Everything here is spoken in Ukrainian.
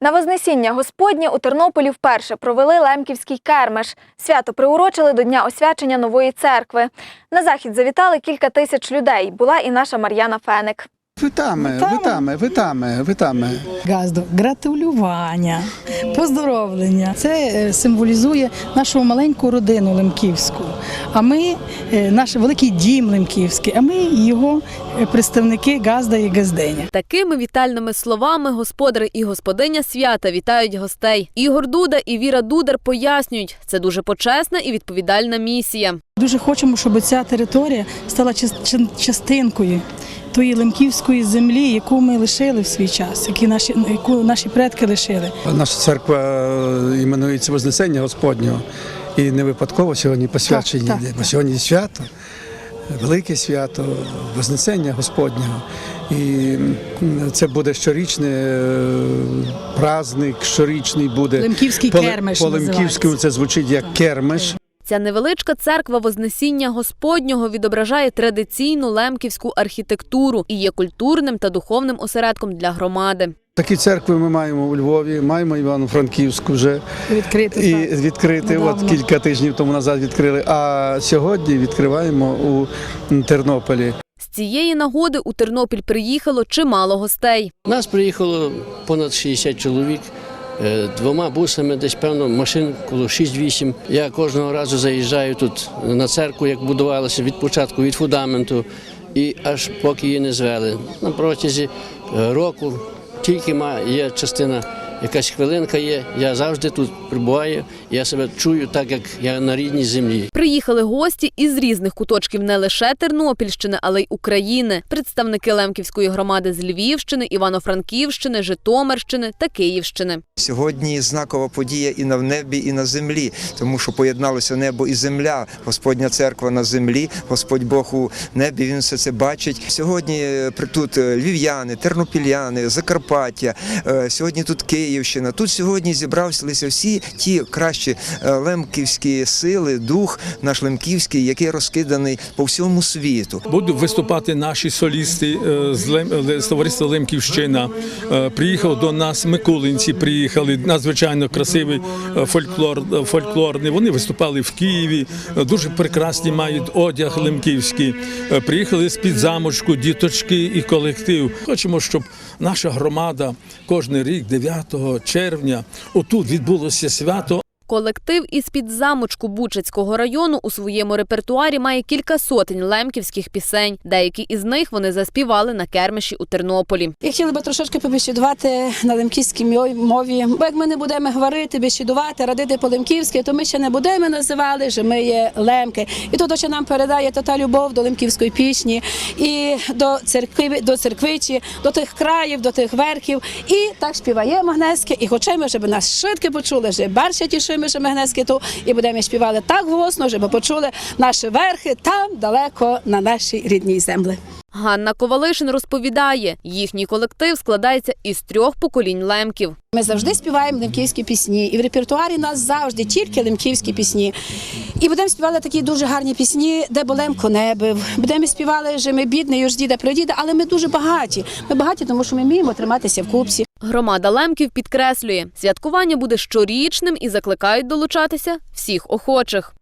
На Вознесіння Господнє у Тернополі вперше провели Лемківський кермеш. Свято приурочили до Дня освячення нової церкви. На захід завітали кілька тисяч людей. Була і наша Мар'яна Феник. Witamy, witamy, witamy, witamy. Газду, гратулювання, поздоровлення. Це е, символізує нашу маленьку родину Лемківську. А ми наш великий дім Лемківський, а ми його е, представники Газда і Газденя. Такими вітальними словами господари і господиня свята вітають гостей. Ігор Дуда і Віра Дудар пояснюють, це дуже почесна і відповідальна місія. Дуже хочемо, щоб ця територія стала част- частинкою. Тої лемківської землі, яку ми лишили в свій час, які наші, яку наші предки лишили. Наша церква е, іменується Вознесення Господнього. І не випадково сьогодні посвячені Так, так, бо так. сьогодні свято, велике свято, Вознесення Господнього. І це буде щорічний е, праздник, щорічний буде. Лемківський кермеш По Лемківському це звучить як кермеш. Ця невеличка церква Вознесіння Господнього відображає традиційну лемківську архітектуру і є культурним та духовним осередком для громади. Такі церкви ми маємо у Львові, маємо Івано-Франківську вже. Відкрити І відкрити от кілька тижнів тому назад відкрили. А сьогодні відкриваємо у Тернополі. З цієї нагоди у Тернопіль приїхало чимало гостей. Нас приїхало понад 60 чоловік. Е, Двома бусами, десь певно, машин коло 6-8. Я кожного разу заїжджаю тут на церкву, як будувалося від початку, від фундаменту, і аж поки її не звели. На протязі е, року тільки є частина, якась хвилинка є. Я завжди тут прибуваю. Я себе чую так, як я на рідній землі. Приїхали гості із різних куточків не лише Тернопільщини, але й України. Представники Лемківської громади з Львівщини, Івано-Франківщини, Житомирщини та Київщини. Сьогодні знакова подія і на небі, і на землі, тому що поєдналося небо і земля. Господня церква на землі, Господь Бог у небі. Він все це бачить. Сьогодні е, тут е, львів'яни, тернопільяни, Закарпаття. е, Сьогодні тут Київщина. Тут сьогодні зібралися всі ті кращі лемківські сили, дух наш лемківський, який розкиданий по всьому світу. Будуть виступати наші солісти е, з Лем... Ле- з товариства Лемківщина. Е, Приїхав до нас Миколинці, приїхали надзвичайно красивий е, фольклор, е, фольклорний. Вони виступали в Києві. е, Дуже прекрасні мають одяг лемківський. Е, Приїхали з під замочку, діточки і колектив. Хочемо, щоб наша громада кожен рік, 9 червня, отут відбулося свято. Колектив із під замочку Бучацького району у своєму репертуарі має кілька сотень лемківських пісень. Деякі із них вони заспівали на кермиші у Тернополі. І хотіли би трошечки побесідувати на лемківській мові. Бо як ми не будемо говорити, бесідувати, радити по-лемківськи, то ми ще не будемо називати, що ми є лемки. І то, що нам передає то та любов до лемківської пісні, і до церкви, до церквичі, до тих країв, до тих верхів. І так співаємо гнески, і хочемо, щоб нас швидко почули, що барща ми ту, і будемо співали так голосно, щоб почули наші верхи там далеко на нашій рідній землі. Ганна Ковалишин розповідає, їхній колектив складається із трьох поколінь лемків. Ми завжди співаємо лемківські пісні, і в репертуарі у нас завжди тільки лемківські пісні. І будемо співати такі дуже гарні пісні, де Болемко не бив. Будемо співали, що ми бідний, уж діда прадіда, але ми дуже багаті. Ми багаті, тому що ми вміємо триматися в купці. Громада лемків підкреслює, святкування буде щорічним і закликають долучатися всіх охочих.